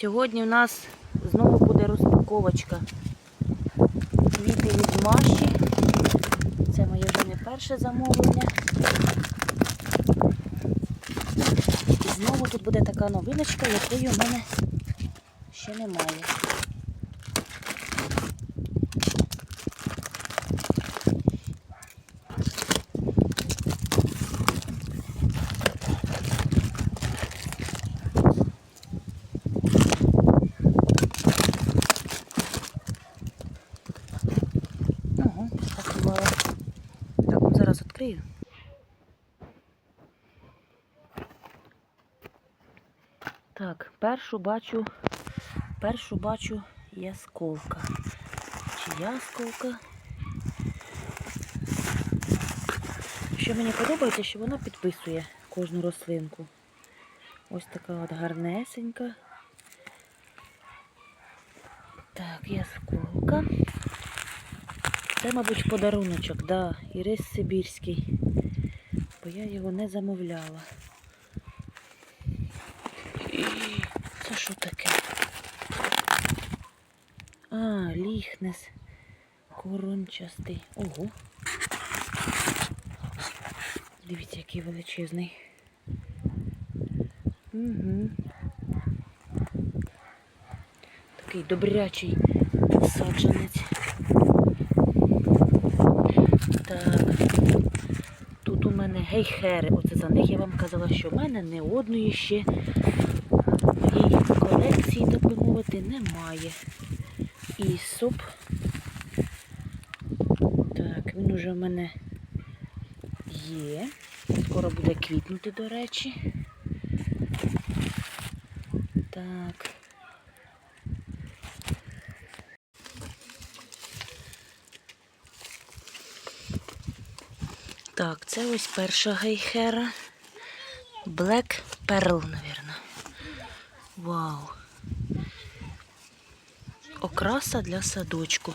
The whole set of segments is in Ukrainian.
Сьогодні в нас знову буде розпаковочка. Квіти від Маші. Це моє вже не перше замовлення. І знову тут буде така новиночка, якої в мене ще немає. Ого, так бувало. Так, ну зараз відкрию. Так, першу бачу, першу бачу ясколка. Чи ясколка? Що мені подобається, що вона підписує кожну рослинку. Ось така от гарнесенька. Так, ясколка. Це, мабуть, подаруночок, да, Ірис Сибірський. Бо я його не замовляла. І Це що таке? А, ліхнес. Корончастий. Ого. Дивіться, який величезний. Угу. Такий добрячий саджанець. Так. Тут у мене гейхери. Оце за них я вам казала, що в мене не одної ще моєї колекції, так би мовити, немає. І суп. Так, він уже в мене є. Скоро буде квітнути, до речі. Так. Так, це ось перша гейхера. Black Pearl, навірно. Вау. Окраса для садочку.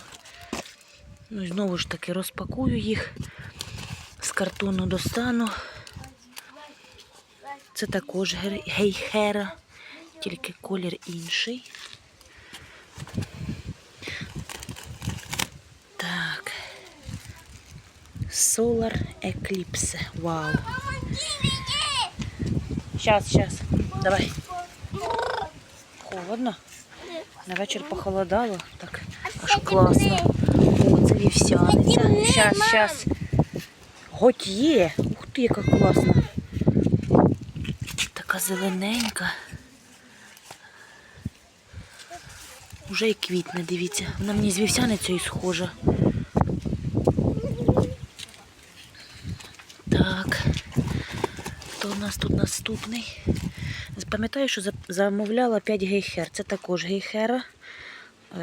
Ну знову ж таки розпакую їх. З картону достану. Це також гейхера, тільки колір інший. Так. Solar Eclipse. Вау. Сейчас, сейчас. Давай. Холодно. На вечір похолодало. Так, аж класно. О, це вівсяниця. Щас, щас. Готь є. Ух ти, яка класна. Така зелененька. Уже і квітне, дивіться. Вона мені з вівсяницею схожа. Так. Хто у нас тут наступний? Пам'ятаю, що замовляла 5 гейхер. Це також гейхера.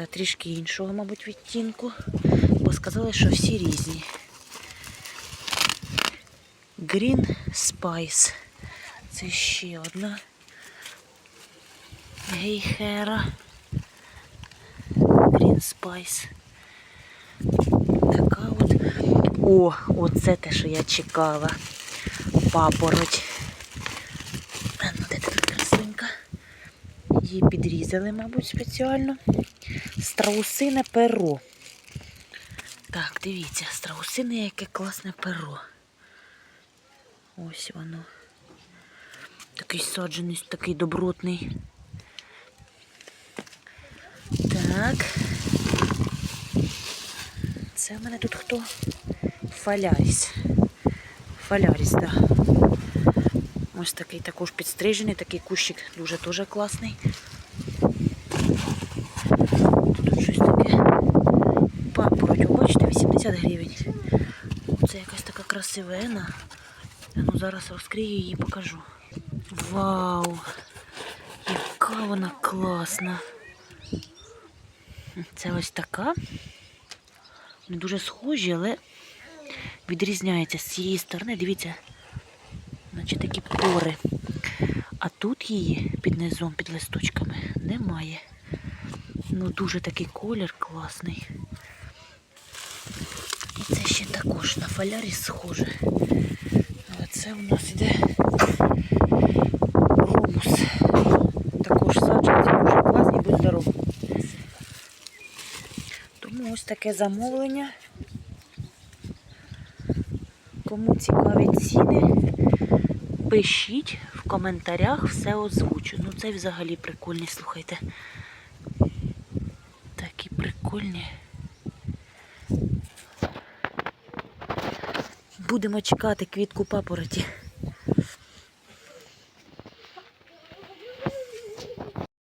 Трішки іншого, мабуть, відтінку. Бо сказали, що всі різні. Green Spice. Це ще одна гейхера. Green Spice. Така от. О, оце те, що я чекала. Папороть. А ну де тут красунька? Її підрізали, мабуть, спеціально. Страусине перо. Так, дивіться, страусине яке класне перо. Ось воно. Такий саджений, такий добротний. Так. Це в мене тут хто? Фаляріс. Фаляріс, так. Да. Ось такий також підстрижений, такий кущик дуже теж класний. Тут щось таке. Папороть, бачите, 80 гривень. Це якась така красивена. Ну зараз розкрию її і покажу. Вау! Яка вона класна. Це ось така. Вони дуже схожі, але відрізняється з цієї сторони. Дивіться, значить такі пори. А тут її під низом, під листочками, немає. Ну дуже такий колір класний. І це ще також на фалярі схоже. Ну, Але це у нас йде ромус. Також саджанці дуже класний будь здорові. Тому ось таке замовлення. Кому цікаві ціни пишіть в коментарях, все озвучу. Ну це взагалі прикольні, слухайте. Такі прикольні. Будемо чекати квітку папороті.